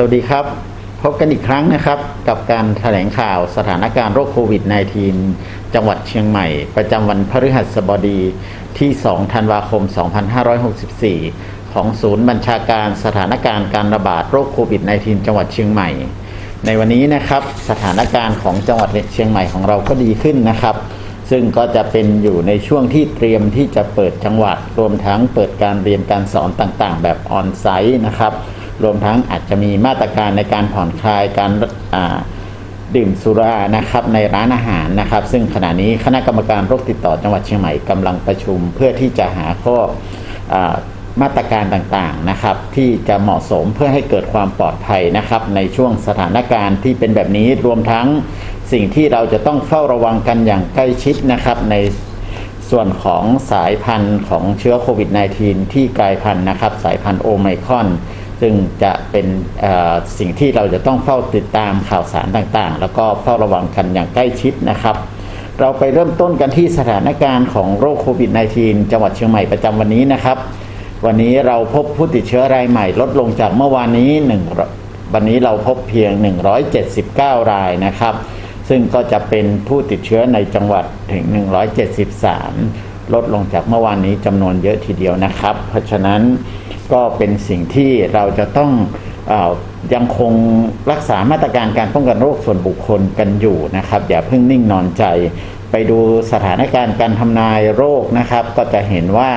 สวัสดีครับ พบกันอีกครั้งนะครับ กับการแถลงข่าวสถานการณ์โรคโควิด -19 จังหวัดเชียงใหม่ ประจำวันพฤหัสบดีที่ 2 ธันวาคม 2564 ของศูนย์บัญชาการสถานการณ์การระบาดโรคโควิด -19 จังหวัดเชียงใหม่ ในวันนี้นะครับสถานการณ์ของจังหวัดเชียงใหม่ของเราก็ดีขึ้นนะครับ ซึ่งก็จะเป็นอยู่ในช่วงที่เตรียมที่จะเปิดจังหวัดรวมทั้งเปิดการเรียนการสอนต่างๆ แบบออนไซต์นะครับ รวมทั้งอาจจะมีมาตรการในการผ่อนคลายการดื่มสุรานะครับในร้านอาหารนะครับ ซึ่งขณะนี้คณะกรรมการโรคติดต่อจังหวัดเชียงใหม่กำลังประชุม เพื่อที่จะหาข้ออมาตรการต่างๆนะครับ ที่จะเหมาะสมเพื่อให้เกิดความปลอดภัยนะครับ ในช่วงสถานการณ์ที่เป็นแบบนี้รวมทั้งสิ่งที่เราจะต้องเฝ้าระวังกันอย่างใกล้ชิดนะครับ ในส่วนของสายพันธุ์ของเชื้อโควิด -19 ที่กลายพันธุ์นะครับ สายพันธุ์โอไมครอน ซึ่งจะเป็นสิ่งที่เราจะต้องเฝ้าติดตามข่าวสารต่างๆ แล้วก็เฝ้าระวังกันอย่างใกล้ชิดนะครับ เราไปเริ่มต้นกันที่สถานการณ์ของโรคโควิด -19 จังหวัดเชียงใหม่ประจำวันนี้นะครับ วันนี้เราพบผู้ติดเชื้อรายใหม่ลดลงจากเมื่อวานนี้หนึ่งวันนี้เราพบเพียง 179 รายนะครับ ซึ่งก็จะเป็นผู้ติดเชื้อในจังหวัดถึง 173 ลดลงจากเมื่อวานนี้จำนวนเยอะทีเดียวนะครับ เพราะฉะนั้นก็เป็นสิ่งที่เราจะต้องอยังคงรักษามาตรการการป้องกันโรคส่วนบุคคลกันอยู่นะครับ อย่าเพิ่งนิ่งนอนใจ ไปดูสถานการณ์การทำนายโรคนะครับ ก็จะเห็นว่า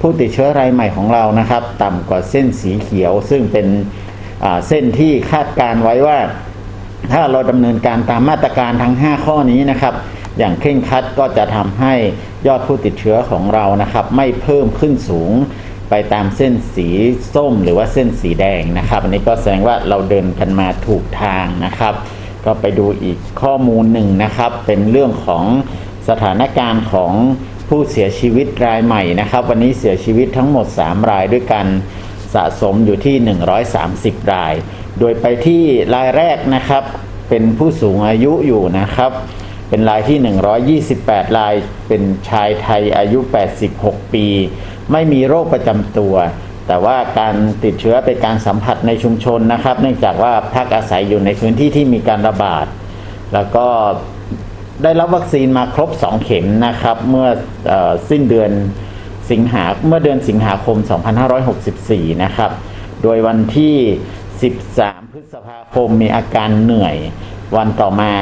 ผู้ติดเชื้อรายใหม่ของเรานะครับ ต่ำกว่าเส้นสีเขียว ซึ่งเป็นเส้นที่คาดการไว้ว่า ถ้าเราดำเนินการตามมาตรการทั้ง 5 ข้อนี้นะครับ อย่างเคร่งครัดก็จะทำให้ ยอดผู้ติดเชื้อของเรานะครับ ไม่เพิ่มขึ้นสูงไปตามเส้นสีส้มหรือว่าเส้นสีแดงนะครับ อันนี้ก็แสดงว่าเราเดินกันมาถูกทางนะครับ ก็ไปดูอีกข้อมูลหนึ่งนะครับ เป็นเรื่องของสถานการณ์ของผู้เสียชีวิตรายใหม่นะครับ วันนี้เสียชีวิตทั้งหมด 3 รายด้วยกันสะสมอยู่ที่ 130 ราย โดยไปที่รายแรกนะครับ เป็นผู้สูงอายุอยู่นะครับ เป็นรายที่ 128 ราย เป็นชายไทยอายุ 86 ปี ไม่มีโรคประจำตัว แต่ว่าการติดเชื้อเป็นการสัมผัสในชุมชนนะครับ เนื่องจากว่าพักอาศัยอยู่ในพื้นที่ที่มีการระบาด แล้วก็ได้รับวัคซีนมาครบ 2 เข็มนะครับ เมื่ออสิ้นเดือนสิงหาเมื่อเดือนสิงหาคม 2564 นะครับ โดยวันที่ 13 พฤษภาคมมีอาการเหนื่อย วันต่อมา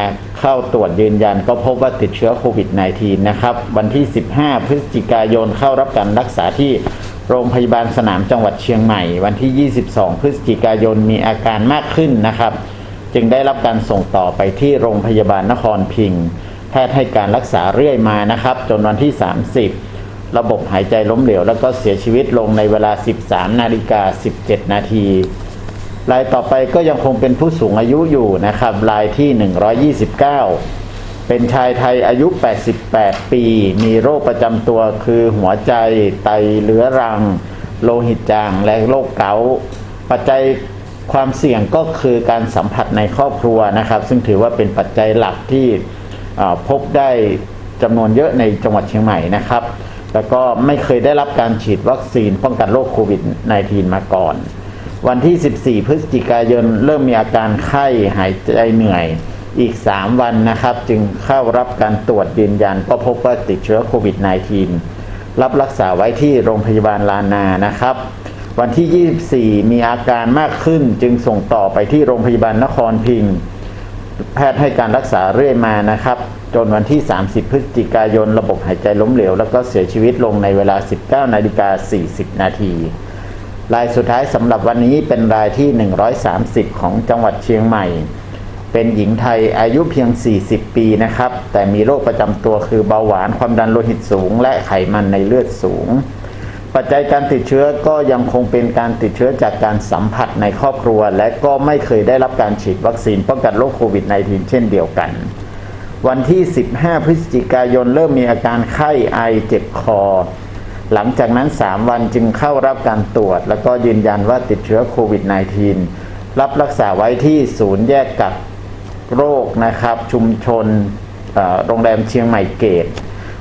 เข้าตรวจยืนยันก็พบว่าติดเชื้อโควิด -19 นะครับ วันที่ 15 พฤศจิกายนเข้ารับการรักษาที่โรงพยาบาลสนามจังหวัดเชียงใหม่ วันที่ 22 พฤศจิกายนมีอาการมากขึ้นนะครับ จึงได้รับการส่งต่อไปที่โรงพยาบาลนครพิงแพทย์ให้การรักษาเรื่อยมานะครับ จนวันที่ 30 ระบบหายใจล้มเหลว แล้วก็เสียชีวิตลงในเวลา 13 นาฬิกา 17 นาที รายต่อไปก็ยังคงเป็นผู้สูงอายุอยู่นะครับ รายที่ 129 เป็นชายไทยอายุ 88 ปี มีโรคประจำตัวคือหัวใจไตเรื้อรัง โลหิตจางและโรคเกาต์ปัจจัยความเสี่ยงก็คือการสัมผัสในครอบครัวนะครับ ซึ่งถือว่าเป็นปัจจัยหลักที่พบได้จำนวนเยอะในจังหวัดเชียงใหม่นะครับ แล้วก็ไม่เคยได้รับการฉีดวัคซีนป้องกันโรคโควิด -19 มาก่อน วันที่ 14 พฤศจิกายนเริ่มมีอาการไข้หายใจเหนื่อย อีก 3 วันนะครับ จึงเข้ารับการตรวจยืนยันก็พบว่าติดเชื้อโควิด -19 รับรักษาไว้ที่โรงพยาบาลลานานะครับ วันที่ 24 มีอาการมากขึ้นจึงส่งต่อไปที่โรงพยาบาลนครพิงค์แพทย์ให้การรักษาเรื่อยมานะครับ จนวันที่ 30 พฤศจิกายน ระบบหายใจล้มเหลว แล้วก็เสียชีวิตลงในเวลา 19 นาฬิกา 40 นาที รายสุดท้ายสำหรับวันนี้เป็นรายที่ 130 ของจังหวัดเชียงใหม่ เป็นหญิงไทยอายุเพียง 40 ปีนะครับ แต่มีโรคประจำตัวคือเบาหวานความดันโลหิตสูง และไขมันในเลือดสูง ปัจจัยการติดเชื้อก็ยังคงเป็นการติดเชื้อจากการสัมผัสในครอบครัว และก็ไม่เคยได้รับการฉีดวัคซีนป้องกันโรคโควิด -19 เช่นเดียวกัน วันที่ 15 พฤศจิกายนเริ่มมีอาการไข้ไอเจ็บคอ หลังจากนั้น 3 วันจึงเข้ารับการตรวจ แล้วก็ยืนยันว่าติดเชื้อโควิด -19 รับรักษาไว้ที่ศูนย์แยกกักโรคนะครับ ชุมชนโรงแรมเชียงใหม่เกต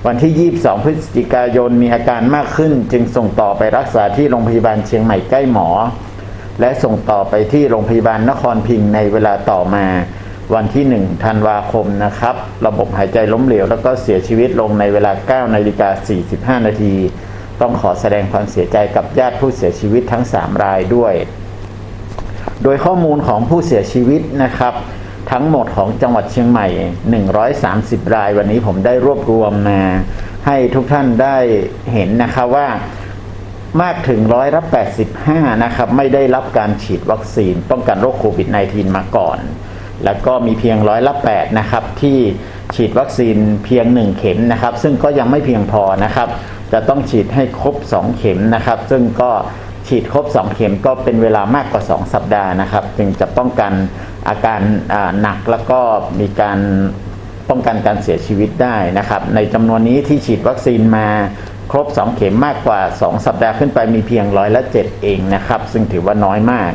วันที่ 22 พฤศจิกายนมีอาการมากขึ้น จึงส่งต่อไปรักษาที่โรงพยาบาลเชียงใหม่ใกล้หมอ และส่งต่อไปที่โรงพยาบาลนครพิงในเวลาต่อมาวันที่ 1 ธันวาคมนะครับ ระบบหายใจล้มเหลว แล้วก็เสียชีวิตลงในเวลา 9 นาฬิกา 45 นาที ต้องขอแสดงความเสียใจกับญาติผู้เสียชีวิตทั้ง 3 รายด้วย โดยข้อมูลของผู้เสียชีวิตนะครับ ทั้งหมดของจังหวัดเชียงใหม่ 130 ราย วันนี้ผมได้รวบรวมมาให้ทุกท่านได้เห็นนะครับว่ามากถึงร้อยละ85 นะครับ ไม่ได้รับการฉีดวัคซีนป้องกันโรคโควิด -19 มาก่อน แล้วก็มีเพียงร้อยละ8นะครับที่ฉีดวัคซีนเพียง 1 เข็มนะครับ ซึ่งก็ยังไม่เพียงพอนะครับ จะต้องฉีดให้ครบ 2 เข็มนะครับ ซึ่งก็ฉีดครบ 2 เข็มก็เป็นเวลามากกว่า 2 สัปดาห์นะครับ จึงจะป้องกันอาการหนักแล้วก็มีการป้องกันการเสียชีวิตได้นะครับ ในจำนวนนี้ที่ฉีดวัคซีนมาครบ 2 เข็มมากกว่า 2 สัปดาห์ขึ้นไปมีเพียงร้อยละ7เองนะครับ ซึ่งถือว่าน้อยมาก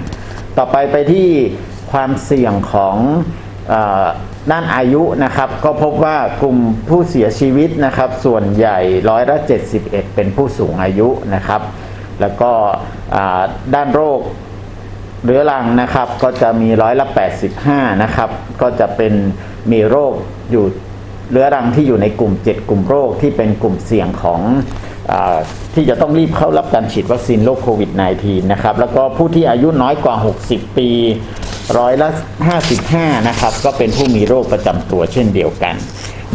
ต่อไปไปที่ความเสี่ยงของ ด้านอายุนะครับก็พบว่ากลุ่มผู้เสียชีวิตนะครับ ส่วนใหญ่ร้อยละ71 เป็นผู้สูงอายุนะครับ แล้วก็ด้านโรคเรื้อรังนะครับก็จะมีร้อยละ85นะครับก็จะเป็นมีโรคอยู่เรื้อรังที่อยู่ในกลุ่ม 7 กลุ่มโรคที่เป็นกลุ่มเสี่ยงของอที่จะต้องรีบเข้ารับการฉีดวัคซีนโรคโควิด -19 นะครับแล้วก็ผู้ที่อายุน้อยกว่า 60 ปี ร้อยละ 55 นะครับ ก็เป็นผู้มีโรคประจำตัวเช่นเดียวกัน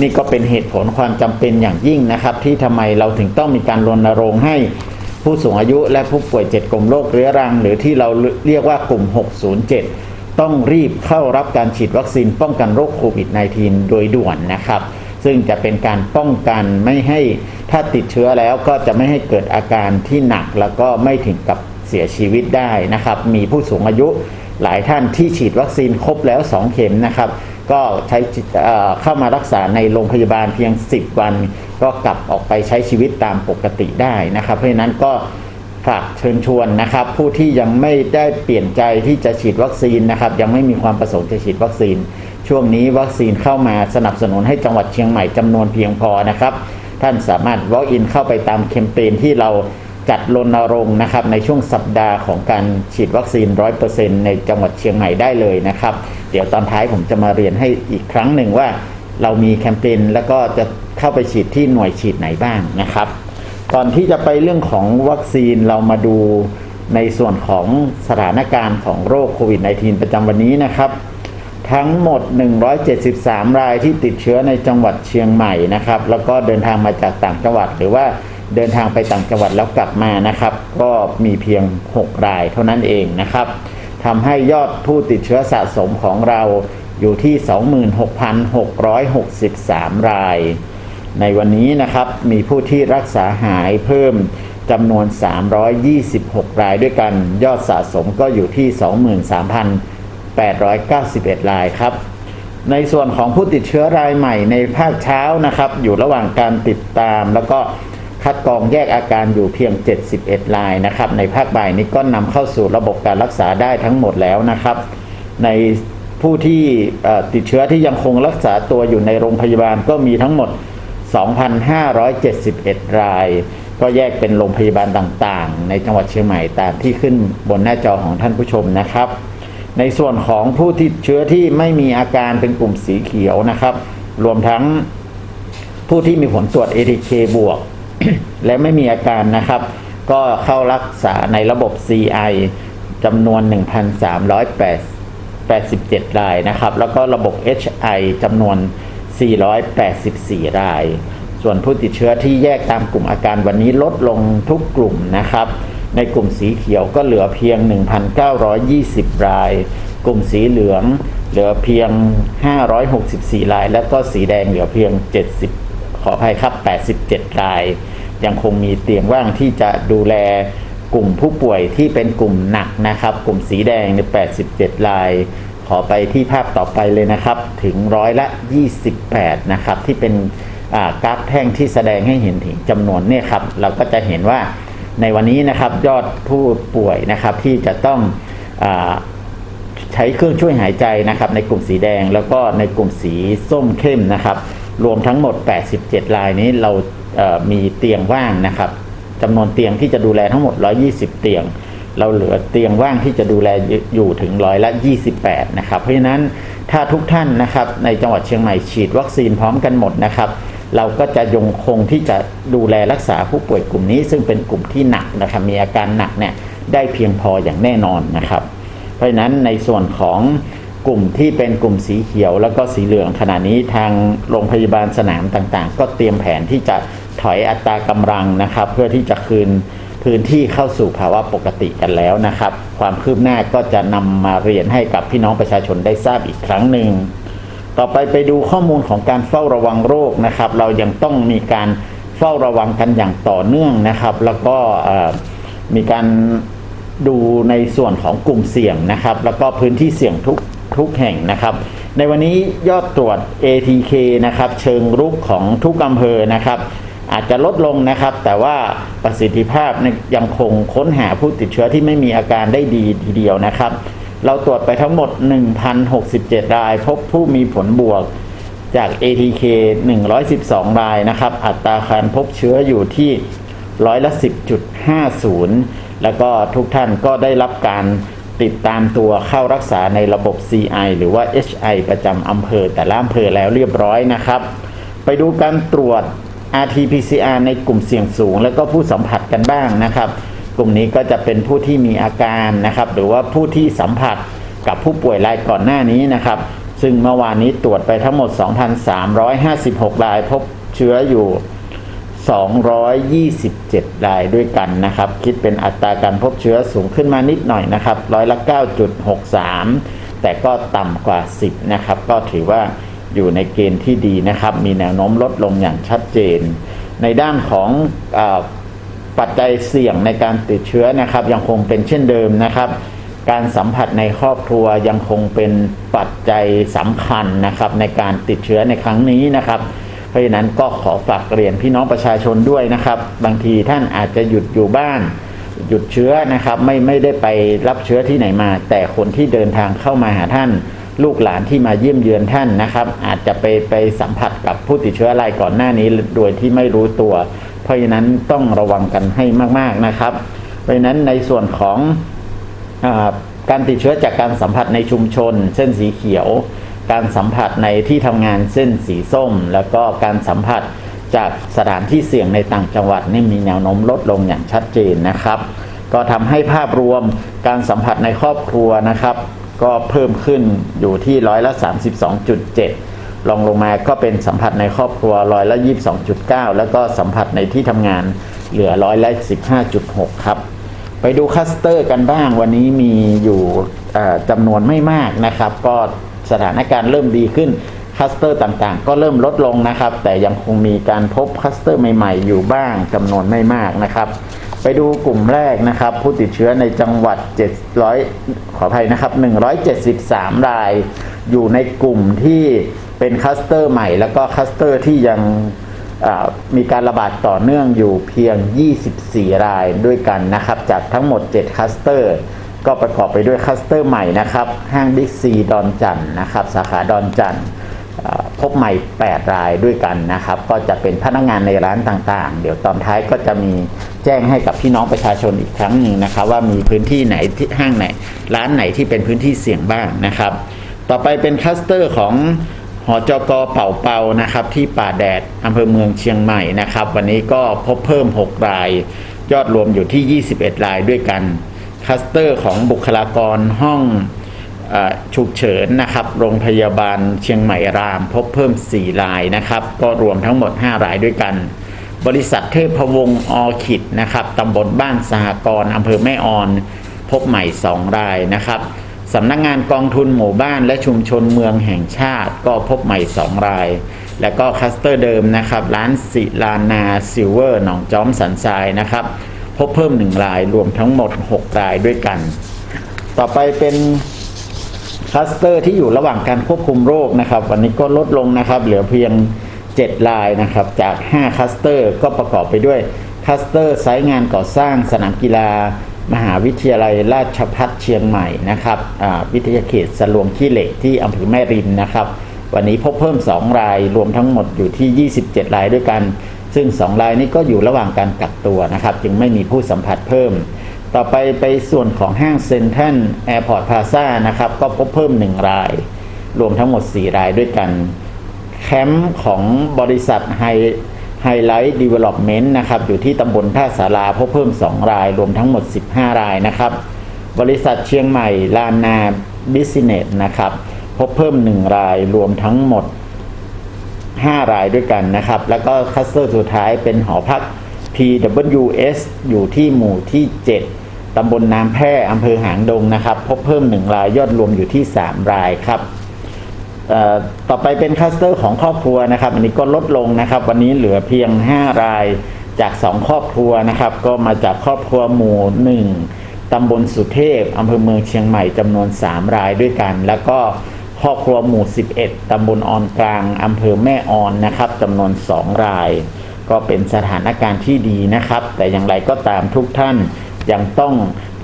นี่ก็เป็นเหตุผลความจำเป็นอย่างยิ่งนะครับ ที่ทำไมเราถึงต้องมีการรณรงค์ให้ผู้สูงอายุและผู้ป่วย 7 กลุ่มโรคเรื้อรัง หรือที่เราเรียกว่ากลุ่ม 607 ต้องรีบเข้ารับการฉีดวัคซีนป้องกันโรคโควิด -19 โดยด่วนนะครับ ซึ่งจะเป็นการป้องกันไม่ให้ถ้าติดเชื้อแล้วก็จะไม่ให้เกิดอาการที่หนักแล้วก็ไม่ถึงกับเสียชีวิตได้นะครับ มีผู้สูงอายุ หลายท่านที่ฉีดวัคซีนครบแล้ว 2 เข็มนะครับ ก็ใช้เข้ามารักษาในโรงพยาบาลเพียง 10 วัน ก็กลับออกไปใช้ชีวิตตามปกติได้นะครับ เพราะฉะนั้นก็ฝากเชิญชวนนะครับ ผู้ที่ยังไม่ได้เปลี่ยนใจที่จะฉีดวัคซีนนะครับ ยังไม่มีความประสงค์จะฉีดวัคซีน ช่วงนี้วัคซีนเข้ามาสนับสนุนให้จังหวัดเชียงใหม่จำนวนเพียงพอนะครับ ท่านสามารถ walk in เข้าไปตามแคมเปญที่เรา จัดรณรงค์นะครับในช่วงสัปดาห์ของการฉีดวัคซีน 100%ในจังหวัดเชียงใหม่ได้เลยนะครับ เดี๋ยวตอนท้ายผมจะมาเรียนให้อีกครั้งหนึ่งว่า เรามีแคมเปญแล้วก็จะเข้าไปฉีดที่หน่วยฉีดไหนบ้างนะครับก่อนที่จะไปเรื่องของวัคซีนเรามาดูในส่วนของสถานการณ์ของโรคโควิด -19 ประจำวันนี้นะครับ ทั้งหมด 173 รายที่ติดเชื้อในจังหวัดเชียงใหม่นะครับ แล้วก็เดินทางมาจากต่างจังหวัดหรือว่า เดินทางไปต่างจังหวัดแล้วกลับมานะครับ ก็มีเพียง 6 รายเท่านั้นเองนะครับทำให้ยอดผู้ติดเชื้อสะสมของเราอยู่ที่ 26,663 ราย ในวันนี้นะครับมีผู้ที่รักษาหายเพิ่มจำนวน 326 รายด้วยกัน ยอดสะสมก็อยู่ที่ 23,891 รายครับ ในส่วนของผู้ติดเชื้อรายใหม่ในภาคเช้านะครับ อยู่ระหว่างการติดตามแล้วก็ คัดกรองแยกอาการอยู่เพียง 71รายนะครับ ในภาคบ่ายนี้ก็นำเข้าสู่ระบบการรักษาได้ทั้งหมดแล้วนะครับ ในผู้ที่ติดเชื้อที่ยังคงรักษาตัวอยู่ในโรงพยาบาลก็มีทั้งหมด 2,571 ราย ก็แยกเป็นโรงพยาบาลต่างๆ ในจังหวัดเชียงใหม่ตามที่ขึ้นบนหน้าจอของท่านผู้ชมนะครับ ในส่วนของผู้ติดเชื้อที่ไม่มีอาการเป็นกลุ่มสีเขียวนะครับ รวมทั้งผู้ที่มีผลตรวจ ATK บวก และไม่มีอาการนะครับ ก็เข้ารักษาในระบบ CI จำนวน 1,387 รายนะครับ แล้วก็ระบบ HI จำนวน 484 ราย ส่วนผู้ติดเชื้อที่แยกตามกลุ่มอาการวันนี้ลดลงทุกกลุ่มนะครับ ในกลุ่มสีเขียวก็เหลือเพียง 1,920 ราย กลุ่มสีเหลืองเหลือเพียง 564 ราย และก็สีแดงเหลือเพียง 70 ขออภัยครับ 87 ราย ยังคงมีเตียงว่างที่จะดูแลกลุ่มผู้ป่วยที่เป็นกลุ่มหนักนะครับ กลุ่มสีแดงใน87 ราย ขอไปที่ภาพต่อไปเลยนะครับ ถึงร้อยละ 28 นะครับ ที่เป็นกราฟแท่งที่แสดงให้เห็นถึงจำนวนเนี่ยครับ เราก็จะเห็นว่าในวันนี้นะครับยอดผู้ป่วยนะครับที่จะต้องอใช้เครื่องช่วยหายใจนะครับ ในกลุ่มสีแดงแล้วก็ในกลุ่มสีส้มเข้มนะครับ รวมทั้งหมด 87 รายนี้เรามีเตียงว่างนะครับจำนวนเตียงที่จะดูแลทั้งหมด 120 เตียง เราเหลือเตียงว่างที่จะดูแลอยู่ถึงร้อยละ 28 นะครับ เพราะฉะนั้นถ้าทุกท่านนะครับในจังหวัดเชียงใหม่ฉีดวัคซีนพร้อมกันหมดนะครับ เราก็จะยงคงที่จะดูแลรักษาผู้ป่วยกลุ่มนี้ ซึ่งเป็นกลุ่มที่หนักนะครับมีอาการหนักเนี่ยได้เพียงพออย่างแน่นอนนะครับ เพราะฉะนั้นในส่วนของ กลุ่มที่เป็นกลุ่มสีเขียวแล้วก็สีเหลืองขณะนี้ทางโรงพยาบาลสนามต่างๆ ก็เตรียมแผนที่จะถอยอัตรากำลังนะครับ เพื่อที่จะคืนพื้นที่เข้าสู่ภาวะปกติกันแล้วนะครับ ความคืบหน้าก็จะนำมาเรียนให้กับพี่น้องประชาชนได้ทราบอีกครั้งหนึ่งต่อไปไปดูข้อมูลของการเฝ้าระวังโรคนะครับ เรายังต้องมีการเฝ้าระวังกันอย่างต่อเนื่องนะครับ แล้วก็มีการดูในส่วนของกลุ่มเสี่ยงนะครับ แล้วก็พื้นที่เสี่ยงทุก ทุกแห่งนะครับ ในวันนี้ยอดตรวจ ATK นะครับ เชิงรุกของทุกอำเภอนะครับ อาจจะลดลงนะครับ แต่ว่าประสิทธิภาพยังคงค้นหาผู้ติดเชื้อที่ไม่มีอาการได้ดีทีเดียวนะครับ เราตรวจไปทั้งหมด 1,067 ราย พบผู้มีผลบวกจาก ATK 112 รายนะครับ อัตราการพบเชื้ออยู่ที่ร้อยละ 10.50 แล้วก็ทุกท่านก็ได้รับการ ติดตามตัวเข้ารักษาในระบบ CI หรือว่า HI ประจำอำเภอแต่ละอำเภอแล้วเรียบร้อยนะครับ ไปดูการตรวจ RT-PCR ในกลุ่มเสี่ยงสูง แล้วก็ผู้สัมผัสกันบ้างนะครับ กลุ่มนี้ก็จะเป็นผู้ที่มีอาการนะครับ หรือว่าผู้ที่สัมผัสกับผู้ป่วยรายก่อนหน้านี้นะครับ ซึ่งเมื่อวานนี้ตรวจไปทั้งหมด 2,356 รายพบเชื้ออยู่ 227 รายด้วยกันนะครับ คิดเป็นอัตราการพบเชื้อสูงขึ้นมานิดหน่อยนะครับร้อยละ 9.63 แต่ก็ต่ำกว่า 10 นะครับ ก็ถือว่าอยู่ในเกณฑ์ที่ดีนะครับ มีแนวโน้มลดลงอย่างชัดเจน ในด้านของอปัจจัยเสี่ยงในการติดเชื้อนะครับ ยังคงเป็นเช่นเดิมนะครับ การสัมผัสในครอบครัวยังคงเป็นปัจจัยสำคัญนะครับ ในการติดเชื้อในครั้งนี้นะครับ ราะฉะนั้นก็ขอฝากเรียนพี่น้องประชาชนด้วยนะครับ บางทีท่านอาจจะหยุดอยู่บ้าน หยุดเชื้อนะครับไม่ไม่ได้ไปรับเชื้อที่ไหนมา แต่คนที่เดินทางเข้ามาหาท่าน ลูกหลานที่มาเยี่ยมเยือนท่านนะครับ อาจจะไปไปสัมผัสกับผู้ติดเชื้อรายก่อนหน้านี้โดยที่ไม่รู้ตัว เพราะฉะนั้นต้องระวังกันให้มากๆนะครับ เพราะฉะนั้นในส่วนของอการติดเชื้อจากการสัมผัสในชุมชน เส้นสีเขียว การสัมผัสในที่ทำงานเส้นสีส้ม แล้วก็การสัมผัสจากสถานที่เสี่ยงในต่างจังหวัดนี่มีแนวโน้มลดลงอย่างชัดเจนนะครับ ก็ทำให้ภาพรวมการสัมผัสในครอบครัวนะครับ ก็เพิ่มขึ้นอยู่ที่ร้อยละ 32.7 ลองลงมาก็เป็นสัมผัสในครอบครัวร้อยละ 22.9 แล้วก็สัมผัสในที่ทำงานเหลือร้อยละ 15.6 ครับ ไปดูคัสเตอร์กันบ้างวันนี้มีอยู่จำนวนไม่มากนะครับ ก็ สถานการณ์เริ่มดีขึ้นคัสเตอร์ต่างๆ ก็เริ่มลดลงนะครับ แต่ยังคงมีการพบคัสเตอร์ใหม่ๆ อยู่บ้างจำนวนไม่มากนะครับ ไปดูกลุ่มแรกนะครับ ผู้ติดเชื้อในจังหวัด 700 ขออภัยนะครับ 173 ราย อยู่ในกลุ่มที่เป็นคัสเตอร์ใหม่ แล้วก็คัสเตอร์ที่ยังมีการระบาดต่อเนื่องอยู่เพียง 24 รายด้วยกันนะครับ จากทั้งหมด 7 คัสเตอร์ ก็ประกอบไปด้วยคัสเตอร์ใหม่นะครับห้างบิ๊กซีดอนจันนะครับสาขาดอนจันพบใหม่ 8 รายด้วยกันนะครับ ก็จะเป็นพนักงานในร้านต่างๆ เดี๋ยวตอนท้ายก็จะมีแจ้งให้กับพี่น้องประชาชนอีกครั้งหนึ่งนะครับ ว่ามีพื้นที่ไหนที่ห้างไหน ร้านไหนที่เป็นพื้นที่เสี่ยงบ้างนะครับ ต่อไปเป็นคัสเตอร์ของหอจกเป่าเปานะครับที่ป่าแดดอำเภอเมืองเชียงใหม่นะครับ วันนี้ก็พบเพิ่ม 6 ราย ยอดรวมอยู่ที่ 21 รายด้วยกัน คัสเตอร์ของบุคลากรห้องฉุกเฉินนะครับ โรงพยาบาลเชียงใหม่ราม พบเพิ่ม 4 รายนะครับ ก็รวมทั้งหมด 5 รายด้วยกัน บริษัทเทพวงศ์อคิดนะครับตำบลบ้านสหกรณ์อำเภอแม่ออน พบใหม่ 2 รายนะครับสำนักงงานกองทุนหมู่บ้านและชุมชนเมืองแห่งชาติ ก็พบใหม่ 2 ราย และก็คัสเตอร์เดิมนะครับ ร้านศิลานาซิลเวอร์หนองจอมสันทรายนะครับ พบเพิ่ม1รายรวมทั้งหมด 6 รายด้วยกัน ต่อไปเป็นคลัสเตอร์ที่อยู่ระหว่างการควบคุมโรคนะครับ วันนี้ก็ลดลงนะครับ เหลือเพียง 7 รายนะครับจาก 5คลัสเตอร์ก็ประกอบไปด้วยคลัสเตอร์ไซต์งานก่อสร้างสนามกีฬา มหาวิทยาลัยราชพัฒเชียงใหม่นะครับวิทยาเขตสลวงขี้เหล็กที่อำเภอแม่ริมนะครับ วันนี้พบเพิ่ม 2 รายรวมทั้งหมดอยู่ที่ 27 รายด้วยกัน ซึ่ง2รายนี้ก็อยู่ระหว่างการกักตัวนะครับ จึงไม่มีผู้สัมผัสเพิ่ม ต่อไปไปส่วนของห้างเซ็นทรัลแอร์พอร์ตพาซานะครับ ก็พบเพิ่ม 1 ราย รวมทั้งหมด 4 รายด้วยกัน แคมป์ของบริษัทไฮไฮไลท์ดีเวล็อปเมนต์นะครับ อยู่ที่ตำบลท่าสาราพบเพิ่ม 2 ราย รวมทั้งหมด 15 รายนะครับ บริษัทเชียงใหม่ลานนาบิสเนสนะครับ พบเพิ่ม 1 รายรวมทั้งหมด 5 รายด้วยกันนะครับ แล้วก็คัสเตอร์สุดท้ายเป็นหอพัก PWS อยู่ที่หมู่ที่ 7 ตำบลน้ำแพร่อำเภอหางดงนะครับ พบเพิ่ม 1 รายยอดรวมอยู่ที่ 3 รายครับต่อไปเป็นคัสเตอร์ของครอบครัวนะครับ อันนี้ก็ลดลงนะครับ วันนี้เหลือเพียง 5 รายจาก 2 ครอบครัวนะครับ ก็มาจากครอบครัวหมู่ 1ตำบลสุเทพอำเภอเมืองเชียงใหม่จำนวน 3 รายด้วยกัน แล้วก็ รอบครัวหมู่ 11 ตำบลออนกลาง อำเภอแม่ออนนะครับจำนวน 2 ราย ก็เป็นสถานการณ์ที่ดีนะครับ แต่อย่างไรก็ตามทุกท่านยังต้อง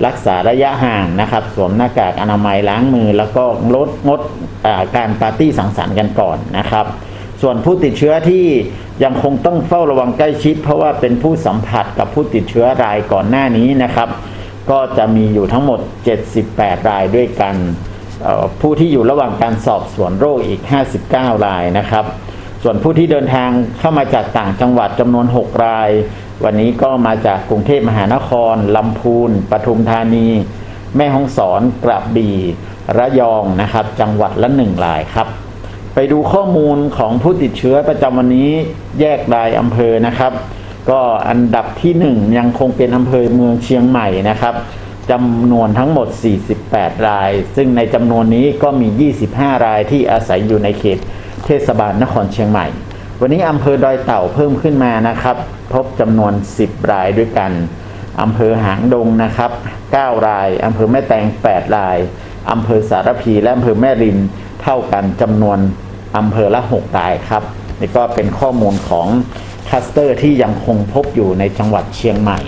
รักษาระยะห่างนะครับ สวมหน้ากากอนามัยล้างมือ แล้วก็ลดงดการปาร์ตี้สังสรรค์กันก่อนนะครับ ส่วนผู้ติดเชื้อที่ยังคงต้องเฝ้าระวังใกล้ชิด เพราะว่าเป็นผู้สัมผัสกับผู้ติดเชื้อรายก่อนหน้านี้นะครับ ก็จะมีอยู่ทั้งหมด 78 รายด้วยกัน ผู้ที่อยู่ระหว่างการสอบสวนโรคอีก 59 รายนะครับ ส่วนผู้ที่เดินทางเข้ามาจากต่างจังหวัดจำนวน 6 ราย วันนี้ก็มาจากกรุงเทพมหานครลำพูนปทุมธานี แม่ฮ่องสอนกระบี่ระยองนะครับ จังหวัดละ1รายครับ ไปดูข้อมูลของผู้ติดเชื้อประจำวันนี้แยกรายอำเภอนะครับ ก็อันดับที่ 1 ยังคงเป็นอำเภอเมืองเชียงใหม่นะครับ จำนวนทั้งหมด 48 ราย ซึ่งในจำนวนนี้ก็มี 25 รายที่อาศัยอยู่ในเขตเทศบาลนครเชียงใหม่ วันนี้อำเภอดอยเต่าเพิ่มขึ้นมานะครับ พบจำนวน 10 รายด้วยกันอำเภอหางดงนะครับ 9 รายอำเภอแม่แตง 8 รายอำเภอสารพีและอำเภอแม่ริมเท่ากันจำนวนอำเภอละ 6 รายครับนี่ก็เป็นข้อมูลของคลัสเตอร์ที่ยังคงพบอยู่ในจังหวัดเชียงใหม่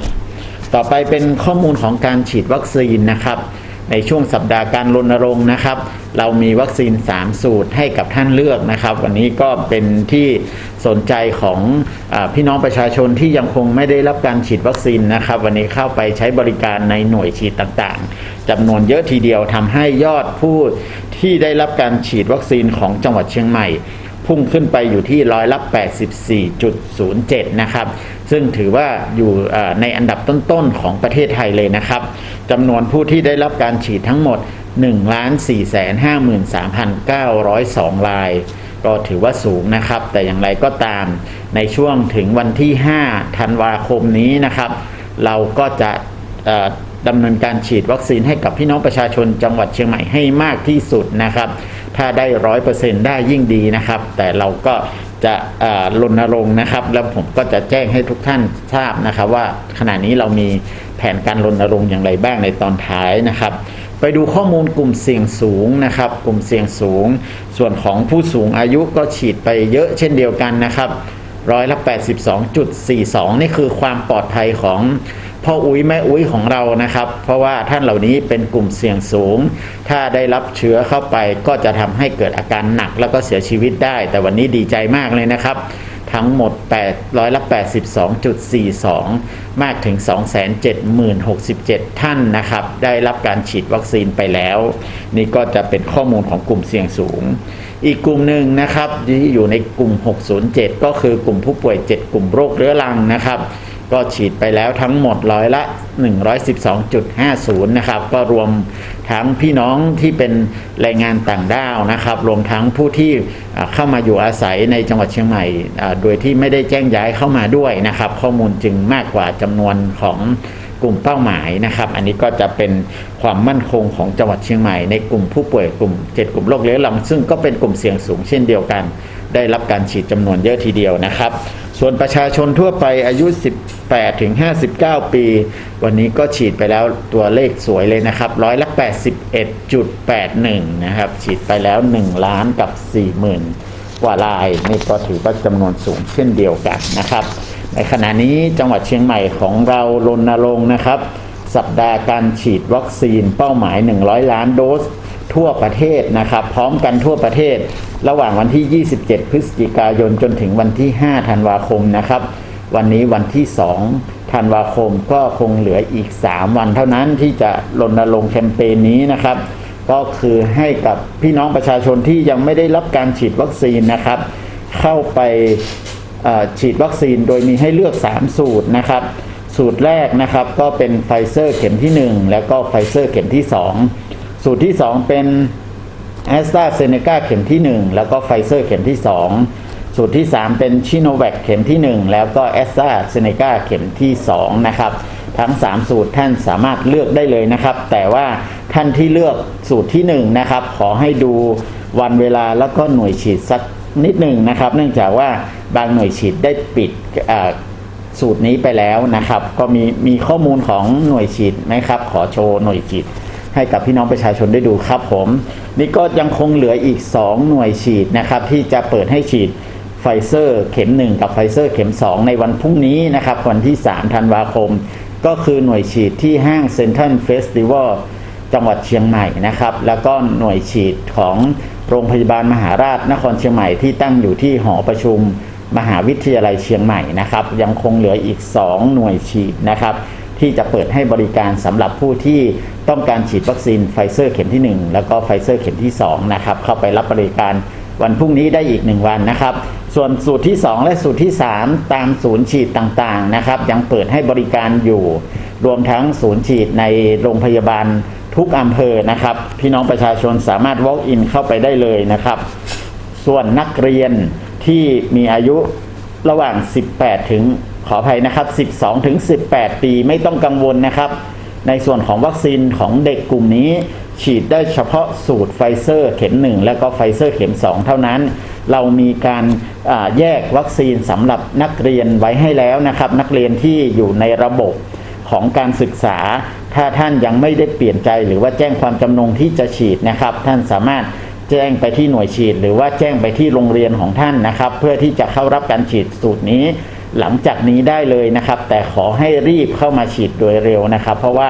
ต่อไปเป็นข้อมูลของการฉีดวัคซีนนะครับ ในช่วงสัปดาห์การรณรงค์นะครับ เรามีวัคซีน 3 สูตรให้กับท่านเลือกนะครับ วันนี้ก็เป็นที่สนใจของอพี่น้องประชาชนที่ยังคงไม่ได้รับการฉีดวัคซีนนะครับ วันนี้เข้าไปใช้บริการในหน่วยฉีดต่างๆจำนวนเยอะทีเดียวทำให้ยอดผู้ที่ได้รับการฉีดวัคซีนของจังหวัดเชียงใหม่ พุ่งขึ้นไปอยู่ที่ร้อยละ 84.07 นะครับ ซึ่งถือว่าอยู่ในอันดับต้นๆของประเทศไทยเลยนะครับจำนวนผู้ที่ได้รับการฉีดทั้งหมด 1,453,902 ราย ก็ถือว่าสูงนะครับ แต่อย่างไรก็ตามในช่วงถึงวันที่ 5 ธันวาคมนี้นะครับ เราก็จะ ดำเนินการฉีดวัคซีนให้กับพี่น้องประชาชนจังหวัดเชียงใหม่ให้มากที่สุดนะครับ ถ้าได้ร้อยเปอร์เซ็นได้ยิ่งดีนะครับ แต่เราก็จะรณรงค์นะครับ แล้วผมก็จะแจ้งให้ทุกท่านทราบนะครับ ว่าขณะนี้เรามีแผนการรณรงค์อย่างไรบ้างในตอนท้ายนะครับ ไปดูข้อมูลกลุ่มเสี่ยงสูงนะครับ กลุ่มเสี่ยงสูง ส่วนของผู้สูงอายุก็ฉีดไปเยอะเช่นเดียวกันนะครับร้อยละ82.42 นี่คือความปลอดภัยของ พ่ออุ้ยแม่อุ้ยของเรานะครับ เพราะว่าท่านเหล่านี้เป็นกลุ่มเสี่ยงสูง ถ้าได้รับเชื้อเข้าไปก็จะทำให้เกิดอาการหนักแล้วก็เสียชีวิตได้ แต่วันนี้ดีใจมากเลยนะครับทั้งหมด8ร้อยละ82.42 มากถึง 270,067 ท่านนะครับ ได้รับการฉีดวัคซีนไปแล้ว นี่ก็จะเป็นข้อมูลของกลุ่มเสี่ยงสูง อีกกลุ่มหนึ่งนะครับที่อยู่ในกลุ่ม 607 ก็คือกลุ่มผู้ป่วย 7 กลุ่มโรคเรื้อรังนะครับ ก็ฉีดไปแล้วทั้งหมดร้อยละ 112.50 นะครับ ก็รวมทั้งพี่น้องที่เป็นแรงงานต่างด้าวนะครับ รวมทั้งผู้ที่เข้ามาอยู่อาศัยในจังหวัดเชียงใหม่ โดยที่ไม่ได้แจ้งย้ายเข้ามาด้วยนะครับ ข้อมูลจึงมากกว่าจำนวนของกลุ่มเป้าหมายนะครับ อันนี้ก็จะเป็นความมั่นคงของจังหวัดเชียงใหม่ ในกลุ่มผู้ป่วยกลุ่ม 7 กลุ่มโรคเรื้อรังซึ่งก็เป็นกลุ่มเสี่ยงสูงเช่นเดียวกัน ได้รับการฉีดจำนวนเยอะทีเดียวนะครับ ส่วนประชาชนทั่วไปอายุ 18ถึง59 ปี วันนี้ก็ฉีดไปแล้วตัวเลขสวยเลยนะครับร้อยละ81.81 นะครับ ฉีดไปแล้ว 1 ล้านกับ 40,000 กว่ารายนี่ก็ถือว่าจำนวนสูงเช่นเดียวกันนะครับ ในขณะนี้จังหวัดเชียงใหม่ของเรารณรงค์นะครับ สัปดาห์การฉีดวัคซีนเป้าหมาย 100 ล้านโดส ทั่วประเทศนะครับ พร้อมกันทั่วประเทศ ระหว่างวันที่ 27 พฤศจิกายนจนถึงวันที่ 5 ธันวาคมนะครับ วันนี้วันที่ 2 ธันวาคมก็คงเหลืออีก 3 วันเท่านั้นที่จะรณรงค์แคมเปญนี้นะครับ ก็คือให้กับพี่น้องประชาชนที่ยังไม่ได้รับการฉีดวัคซีนนะครับ เข้าไปฉีดวัคซีนโดยมีให้เลือก 3 สูตรนะครับ สูตรแรกนะครับก็เป็นไฟเซอร์เข็มที่ 1 แล้วก็ไฟเซอร์เข็มที่ 2 สูตรที่2เป็นแอสตราเซเนกาเข็มที่1แล้วก็ไฟเซอร์เข็มที่2สูตรที่ 3 เป็นชิโนแวคเข็มที่ 1 แล้วก็แอสตราเซเนกาเข็มที่ 2 นะครับ ทั้ง 3 สูตรท่านสามารถเลือกได้เลยนะครับ แต่ว่าท่านที่เลือกสูตรที่ 1 นะครับ ขอให้ดูวันเวลาแล้วก็หน่วยฉีดสักนิดหนึ่งนะครับ เนื่องจากว่าบางหน่วยฉีดได้ปิดสูตรนี้ไปแล้วนะครับ ก็มีมีข้อมูลของหน่วยฉีดไหมครับ ขอโชว์หน่วยฉีด ให้กับพี่น้องประชาชนได้ดูครับผมนี่ก็ยังคงเหลืออีก 2 หน่วยฉีดนะครับที่จะเปิดให้ฉีดไฟเซอร์เข็ม 1 กับไฟเซอร์เข็ม 2 ในวันพรุ่งนี้นะครับวันที่ 3 ธันวาคม ก็คือหน่วยฉีดที่ห้างเซ็นทรัลเฟสติวัลจังหวัดเชียงใหม่นะครับ แล้วก็หน่วยฉีดของโรงพยาบาลมหาราชนครเชียงใหม่ที่ตั้งอยู่ที่หอประชุมมหาวิทยาลัยเชียงใหม่นะครับ ยังคงเหลืออีก 2 หน่วยฉีดนะครับ ที่จะเปิดให้บริการสำหรับผู้ที่ ต้องการฉีดวัคซีนไฟเซอร์เข็มที่ 1 แล้วก็ไฟเซอร์เข็มที่2นะครับเข้าไปรับบริการวันพรุ่งนี้ได้อีก 1 วันนะครับ ส่วนสูตรที่ 2 และสูตรที่ 3 ตามศูนย์ฉีดต่างๆนะครับ ยังเปิดให้บริการอยู่ รวมทั้งศูนย์ฉีดในโรงพยาบาลทุกอำเภอนะครับ พี่น้องประชาชนสามารถ walk in เข้าไปได้เลยนะครับ ส่วนนักเรียนที่มีอายุระหว่าง 18 ถึงขออภัยนะครับ 12 ถึง 18 ปีไม่ต้องกังวลนะครับ ในส่วนของวัคซีนของเด็กกลุ่มนี้ ฉีดได้เฉพาะสูตรไฟเซอร์เข็ม 1 และก็ไฟเซอร์เข็ม 2 เท่านั้น เรามีการแยกวัคซีนสำหรับนักเรียนไว้ให้แล้วนะครับ นักเรียนที่อยู่ในระบบของการศึกษา ถ้าท่านยังไม่ได้เปลี่ยนใจ หรือว่าแจ้งความจำนงที่จะฉีดนะครับ ท่านสามารถแจ้งไปที่หน่วยฉีด หรือว่าแจ้งไปที่โรงเรียนของท่านนะครับ เพื่อที่จะเข้ารับการฉีดสูตรนี้ หลังจากนี้ได้เลยนะครับ แต่ขอให้รีบเข้ามาฉีดโดยเร็วนะครับ เพราะว่า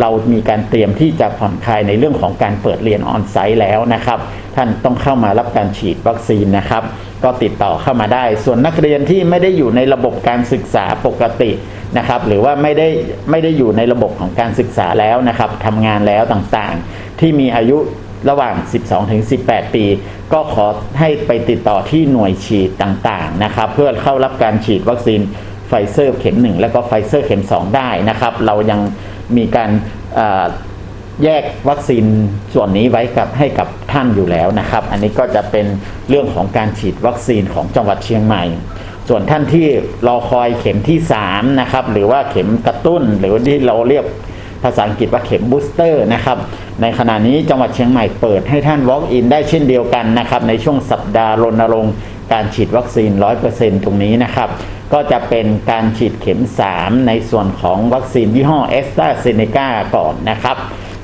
เรามีการเตรียมที่จะผ่อนคลายในเรื่องของการเปิดเรียนออนไซต์แล้วนะครับ ท่านต้องเข้ามารับการฉีดวัคซีนนะครับ ก็ติดต่อเข้ามาได้ ส่วนนักเรียนที่ไม่ได้อยู่ในระบบการศึกษาปกตินะครับ หรือว่าไม่ได้ไม่ได้อยู่ในระบบของการศึกษาแล้วนะครับทำงานแล้วต่างๆ ที่มีอายุ ระหว่าง 12 ถึง 18 ปี ก็ขอให้ไปติดต่อที่หน่วยฉีดต่างๆนะครับเพื่อเข้ารับการฉีดวัคซีนไฟเซอร์เข็ม 1 แล้วก็ไฟเซอร์เข็ม 2 ได้นะครับ เรายังมีการแยกวัคซีนส่วนนี้ไว้กับให้กับท่านอยู่แล้วนะครับ อันนี้ก็จะเป็นเรื่องของการฉีดวัคซีนของจังหวัดเชียงใหม่ ส่วนท่านที่รอคอยเข็มที่3นะครับหรือว่าเข็มกระตุ้นหรือที่เราเรียกาษาอังกฤษว่าเข็มบูสเตอร์นะครับในขณะนี้จังหวัดเชียงใหม่เปิดให้ท่าน walk in ได้เช่นเดียวกันนะครับในช่วงสัปดาห์รณรงค์การฉีดวัคซีน 100%ตรงนี้นะครับก็จะเป็นการฉีดเข็ม 3 ในส่วนของวัคซีนยี่ห้อเอสตราเซเนกาก่อนนะครับ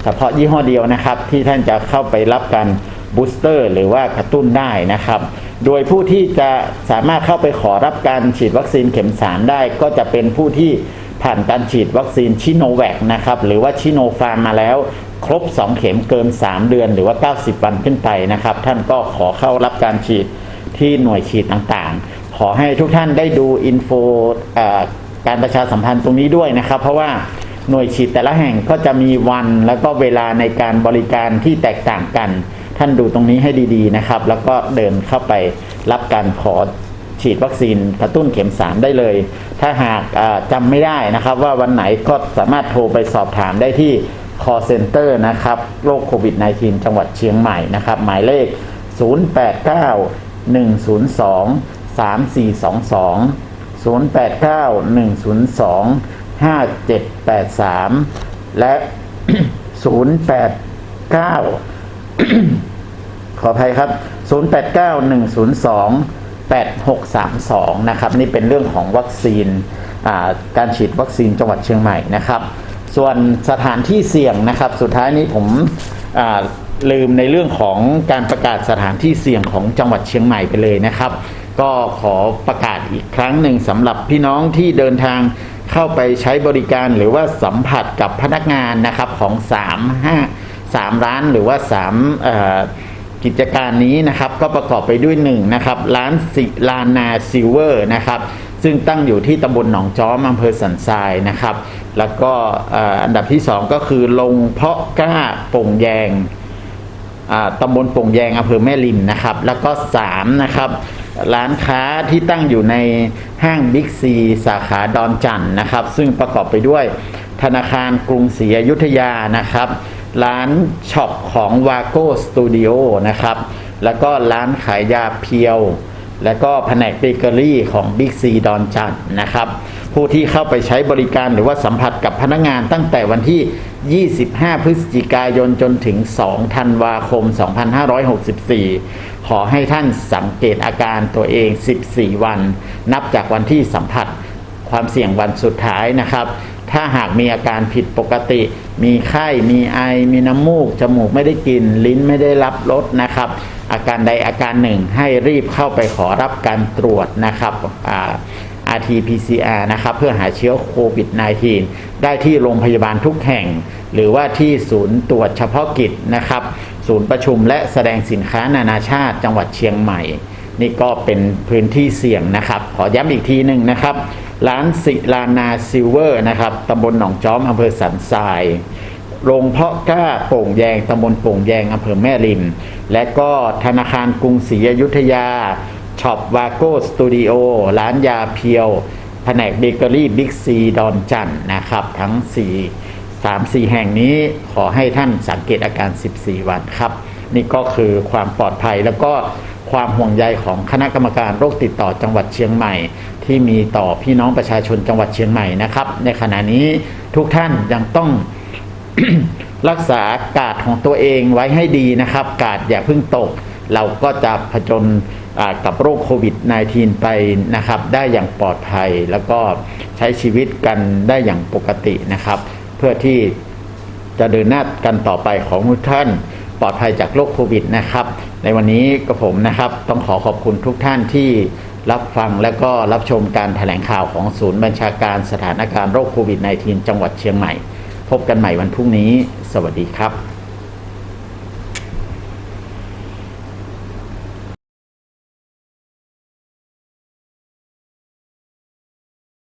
เฉพาะยี่ห้อเดียวนะครับที่ท่านจะเข้าไปรับการบูสเตอร์หรือว่ากระตุ้นได้นะครับ โดยผู้ที่จะสามารถเข้าไปขอรับการฉีดวัคซีนเข็ม 3 ได้ก็จะเป็นผู้ที่ ผ่านการฉีดวัคซีนชิโนแวคนะครับหรือว่าชิโนฟาร์มมาแล้วครบ 2 เข็มเกิน 3 เดือนหรือว่า 90 วันขึ้นไปนะครับ ท่านก็ขอเข้ารับการฉีดที่หน่วยฉีดต่างๆ ขอให้ทุกท่านได้ดูอินโฟการประชาสัมพันธ์ตรงนี้ด้วยนะครับ เพราะว่าหน่วยฉีดแต่ละแห่งก็จะมีวันแล้วก็เวลาในการบริการที่แตกต่างกัน ท่านดูตรงนี้ให้ดีๆนะครับ แล้วก็เดินเข้าไปรับการขอ ฉีดวัคซีนกระตุ้นเข็ม 3 ได้เลย ถ้าหากจำไม่ได้นะครับ ว่าวันไหนก็สามารถโทรไปสอบถามได้ที่ call center นะครับโรคโควิด -19 จังหวัดเชียงใหม่นะครับ หมายเลข 089 102 3422 089 102 5783 และ 089 ขออภัยครับ 089102 8632 นะครับ นี่เป็นเรื่องของวัคซีนการฉีดวัคซีนจังหวัดเชียงใหม่นะครับ ส่วนสถานที่เสี่ยงนะครับ สุดท้ายนี้ผมลืมในเรื่องของการประกาศสถานที่เสี่ยงของจังหวัดเชียงใหม่ไปเลยนะครับ ก็ขอประกาศอีกครั้งหนึ่งสำหรับพี่น้องที่เดินทางเข้าไปใช้บริการหรือว่าสัมผัสกับพนักงานนะครับของ3 5 3ร้านหรือว่า3เอ่อ กิจการนี้นะครับก็ประกอบไปด้วย1นะครับร้านสิลานาซิลเวอร์นะครับซึ่งตั้งอยู่ที่ตำบลหนองจ้อมอำเภอสันทรายนะครับ แล้วก็อันดับที่ 2 ก็คือลงเพาะกล้าโป่งแยงอ่าตำบลโป่งแยงอำเภอแม่ริมนะครับ แล้วก็3นะครับร้านค้าที่ตั้งอยู่ในห้างบิ๊กซีสาขาดอนจันนะครับ ซึ่งประกอบไปด้วยธนาคารกรุงศรีอยุธยานะครับ ร้านช็อปของวาโก้สตูดิโอนะครับ แล้วก็ร้านขายยาเพียว และก็แผนกเบเกอรี่ของบิ๊กซีดอนจันนะครับ ผู้ที่เข้าไปใช้บริการหรือว่าสัมผัสกับพนักงานตั้งแต่วันที่ 25 พฤศจิกายนจนถึง 2 ธันวาคม 2564 ขอให้ท่านสังเกตอาการตัวเอง 14 วัน นับจากวันที่สัมผัสความเสี่ยงวันสุดท้ายนะครับ ถ้าหากมีอาการผิดปกติ มีไข้ มีไอ มีน้ำมูก จมูกไม่ได้กลินลิ้นไม่ได้รับรสนะครับ อาการใดอาการหนึ่งให้รีบเข้าไปขอรับการตรวจนะครับอ่า RT-PCR นะครับเพื่อหาเชื้อโควิด -19 ได้ที่โรงพยาบาลทุกแห่ง หรือว่าที่ศูนย์ตรวจเฉพาะกิจนะครับ ศูนย์ประชุมและแสดงสินค้านานาชาติจังหวัดเชียงใหม่ นี่ก็เป็นพื้นที่เสี่ยงนะครับ ขอย้ำอีกทีหนึ่งนะครับ ร้านศิลานาซิลเวอร์นะครับตำบลหนองจอมอำเภอสันทรายโรงเพาะกล้าโป่งแยงตำบลโป่งแยงอำเภอแม่ริม และก็ธนาคารกรุงศรีอยุธยาช็อปวาโก้สตูดิโอร้านยาเพียว แผนกเบเกอรี่บิ๊กซีดอนจันนะครับ ทั้ง 4 3 4 แห่งนี้ขอให้ท่านสังเกตอาการ 14 วันครับ นี่ก็คือความปลอดภัยแล้วก็ ความห่วงใยของคณะกรรมการโรคติดต่อจังหวัดเชียงใหม่ ที่มีต่อพี่น้องประชาชนจังหวัดเชียงใหม่นะครับ ในขณะนี้ทุกท่านยังต้องรักษากาดของตัวเองไว้ให้ดีนะครับ กาดอย่าเพิ่งตก เราก็จะผจญกับโรคโควิด -19 ไปนะครับ ได้อย่างปลอดภัยแล้วก็ใช้ชีวิตกันได้อย่างปกตินะครับ เพื่อที่จะเดินหน้ากันต่อไปของทุกท่านปลอดภัยจากโรคโควิดนะครับ ในวันนี้ก็ผมนะครับต้องขอขอบคุณทุกท่านที่รับฟังและก็รับชมการแถลงข่าวของศูนย์บัญชาการสถานการณ์โรคโควิด -19 จังหวัดเชียงใหม่ พบกันใหม่วันพรุ่งนี้ สวัสดีครับ